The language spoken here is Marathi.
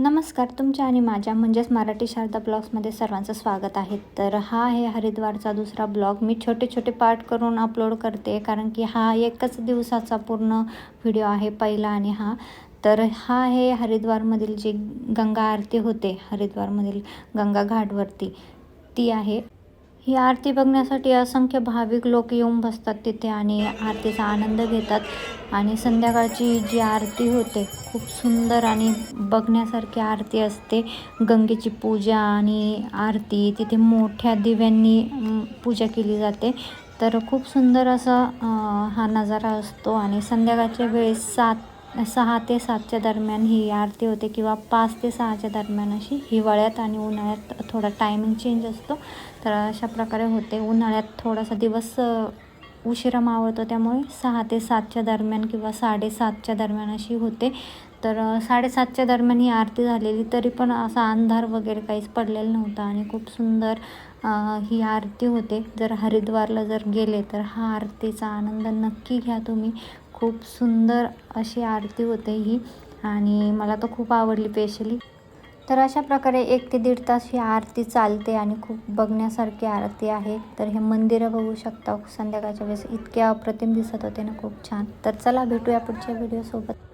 नमस्कार तुमच्या आणि माझ्या म्हणजेच मराठी शारदा ब्लॉग्समध्ये सर्वांचं स्वागत आहे. तर हा आहे हरिद्वारचा दुसरा ब्लॉग. मी छोटे छोटे पार्ट करून अपलोड करते कारण की हा एकच दिवसाचा पूर्ण व्हिडिओ आहे पहिला आणि हा. तर हा आहे हरिद्वारमधील जी गंगा आरती होते हरिद्वारमधील गंगा घाटवरती ती आहे. ही आरती बघण्यासाठी असंख्य भाविक लोक येऊन बसतात तिथे आणि आरतीचा आनंद घेतात. आणि संध्याकाळची जी आरती होते खूप सुंदर आणि बघण्यासारखी आरती असते. गंगेची पूजा आणि आरती तिथे मोठ्या दिव्यांनी पूजा केली जाते. तर खूप सुंदर असा हा नजारा असतो. आणि संध्याकाळच्या वेळेस सात सहा ते सातच्या दरम्यान ही आरती होते किंवा पाच ते सहाच्या दरम्यान अशी हिवाळ्यात आणि उन्हाळ्यात थोडा टायमिंग चेंज असतो. तर अशा प्रकारे होते. उन्हाळ्यात थोडासा दिवस उशिरा मावळतो. त्यामुळे सहा ते सातच्या दरम्यान किंवा साडेसातच्या दरम्यान अशी होते. तर साडेसातच्या दरम्यान ही आरती झालेली तरी पण असा अंधार वगैरे काहीच पडलेला नव्हता आणि खूप सुंदर ही आरती होते. जर हरिद्वारला जर गेले तर हा आरतीचा आनंद नक्की घ्या तुम्ही. खूप सुंदर अशी आरती होते ही आणि मला तर खूप आवडली स्पेशली तर अशा प्रकारे एक ते दीड तास ही आरती चालते आणि खूप बघण्यासारखी आरती आहे. तर हे मंदिरं बघू शकता. संध्याकाळच्या वेळेस इतके अप्रतिम दिसत होते ना खूप छान. तर चला भेटूया पुढच्या व्हिडिओसोबत